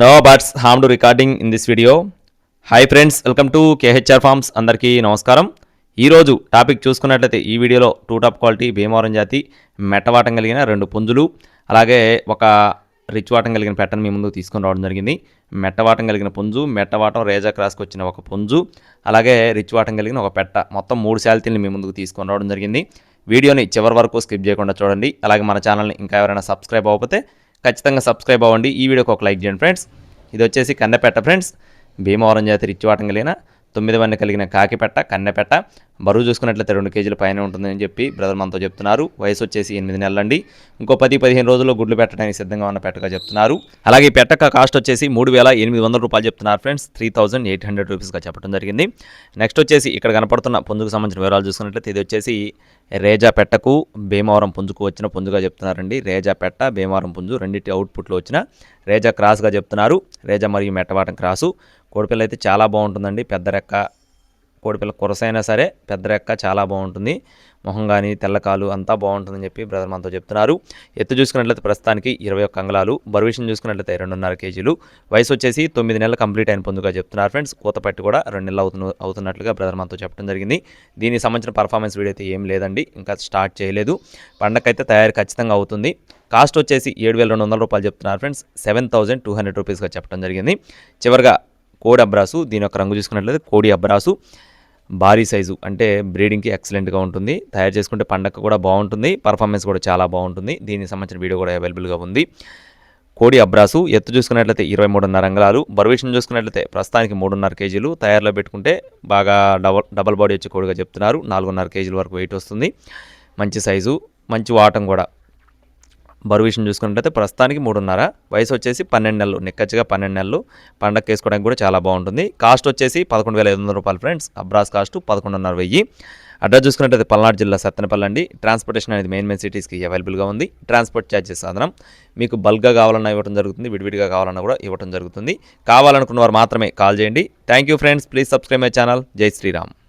No birds harm to recording in this video hi friends welcome to KHR farms అందరికీ నమస్కారం. ఈరోజు topic చూసుకున్నట్లయితే ఈ వీడియోలో టూ టాప్ క్వాలిటీ భీమవరం జాతి మెట్టవాటం కలిగిన రెండు పుంజులు అలాగే ఒక రిచ్ వాటం కలిగిన పెట్టను మీ ముందుకు తీసుకొని రావడం జరిగింది. మెట్టవాటం కలిగిన పుంజు మెట్టవాటం రేజా క్రాస్కి వచ్చిన ఒక పుంజు అలాగే రిచ్ వాటం కలిగిన ఒక పెట్ట. మొత్తం మూడు శాలితీలను మీ ముందుకు తీసుకొని రావడం జరిగింది. వీడియోని చివరి వరకు స్కిప్ చేయకుండా చూడండి. అలాగే మన ఛానల్ని ఇంకా ఎవరైనా సబ్స్క్రైబ్ అవ్వకపోతే ఖచ్చితంగా సబ్స్క్రైబ్ అవ్వండి. ఈ వీడియోకి ఒక లైక్ చేయండి ఫ్రెండ్స్. ఇది వచ్చేసి కన్నపేట ఫ్రెండ్స్. భీమవరం జాతి రిచ్చివాటం తొమ్మిది వన్న కలిగిన కాకిపెట్ట కన్నెపెట్ట బరువు చూసుకున్నట్లయితే రెండు కేజీల పైన ఉంటుందని చెప్పి బ్రదర్ మనతో చెప్తున్నారు. వయసు వచ్చేసి ఎనిమిది నెలలండి. ఇంకో పది పదిహేను రోజుల్లో గుడ్లు పెట్టడానికి సిద్ధంగా ఉన్న పెట్టగా చెప్తున్నారు. అలాగే పెట్టక కాస్ట్ వచ్చేసి మూడు వేల ఎనిమిది వందల రూపాయలు చెప్తున్నారు friends. Three thousand eight hundred రూపీస్గా చెప్పడం జరిగింది. నెక్స్ట్ వచ్చేసి ఇక్కడ కనపడుతున్న పుంజుకు సంబంధించిన వివరాలు చూసుకున్నట్లయితే ఇది వచ్చేసి రేజా పెట్టకు భీమవరం పుంజుకు వచ్చిన పుంజుగా చెప్తున్నారండి. రేజా పెట్ట భీమవరం పుంజు రెండింటి అవుట్పుట్లో వచ్చిన రేజా క్రాస్గా చెప్తున్నారు. రేజా మరియు మెట్టవాటం క్రాసు. కోడిపిల్ల అయితే చాలా బాగుంటుందండి. పెద్ద రెక్క కోడిపిల్ల కురసైనా సరే పెద్ద రెక్క చాలా బాగుంటుంది. మొహం కానీ తెల్లకాలు అంతా బాగుంటుందని చెప్పి బ్రదర్ మనతో చెప్తున్నారు. ఎత్తు చూసుకున్నట్లయితే ప్రస్తుతానికి ఇరవై ఒక్క అంగళాలు బరువిషన్ చూసుకున్నట్లయితే రెండున్నర కేజీలు. వయసు వచ్చేసి తొమ్మిది నెలలు కంప్లీట్ అయిన పొందుగా చెప్తున్నారు ఫ్రెండ్స్. కూతపట్టి కూడా రెండు నెలలు అవుతున్న అవుతున్నట్లుగా బ్రదర్ మనతో చెప్పడం జరిగింది. దీనికి సంబంధించిన పర్ఫార్మెన్స్ వీడియో అయితే ఏం లేదండి. ఇంకా స్టార్ట్ చేయలేదు. పండగకైతే తయారు ఖచ్చితంగా అవుతుంది. కాస్ట్ వచ్చేసి ఏడు వేల రెండు వందల రూపాయలు చెప్తున్నారు friends. Seven thousand two hundred రూపీస్గా చెప్పడం జరిగింది. చివరిగా కోడి అబ్రాసు దీని యొక్క రంగు చూసుకున్నట్లయితే కోడి అబ్రాసు. భారీ సైజు అంటే బ్రీడింగ్కి ఎక్సలెంట్గా ఉంటుంది. తయారు చేసుకుంటే పండగ కూడా బాగుంటుంది. పర్ఫార్మెన్స్ కూడా చాలా బాగుంటుంది. దీనికి సంబంధించిన వీడియో కూడా అవైలబుల్గా ఉంది. కోడి అబ్రాసు ఎత్తు చూసుకున్నట్లయితే ఇరవై మూడున్నర అంగళాలు బరువేషన్ చూసుకున్నట్లయితే ప్రస్తుతానికి మూడున్నర కేజీలు. తయారులో పెట్టుకుంటే బాగా డబల్ డబల్ బాడీ వచ్చే కోడిగా చెప్తున్నారు. నాలుగున్నర కేజీల వరకు వెయిట్ వస్తుంది. మంచి సైజు మంచి వాటం కూడా. బరువు విషయం చూసుకున్నట్లయితే ప్రస్తుతానికి మూడున్నర వయసు వచ్చేసి పన్నెండు నెలలు నిక్కచ్చిగా పన్నెండు నెలలు. పండగ వేసుకోవడానికి కూడా చాలా బాగుంటుంది. కాస్ట్ వచ్చేసి పదకొండు వేల ఐదు వందల రూపాయలు ఫ్రెండ్స్. అబ్రాస్ కాస్ట్ పదకొండున్నర వెయ్యి. అడ్రస్ చూసుకున్నట్లయితే పల్నాడు జిల్లా సత్తెనపల్లి అండి ట్రాన్స్పోర్టేషన్ అనేది మెయిన్ మెయిన్ సిటీస్కి అవైలబుల్గా ఉంది. ట్రాన్స్పోర్ట్ ఛార్జెస్ సాధనం. మీకు బల్క్గా కావాలన్నా ఇవ్వడం జరుగుతుంది. విడివిడిగా కావాలన్నా కూడా ఇవ్వడం జరుగుతుంది. కావాలనుకున్న వారు మాత్రమే కాల్ చేయండి. Thank you friends. Please subscribe my channel. జై శ్రీరామ్.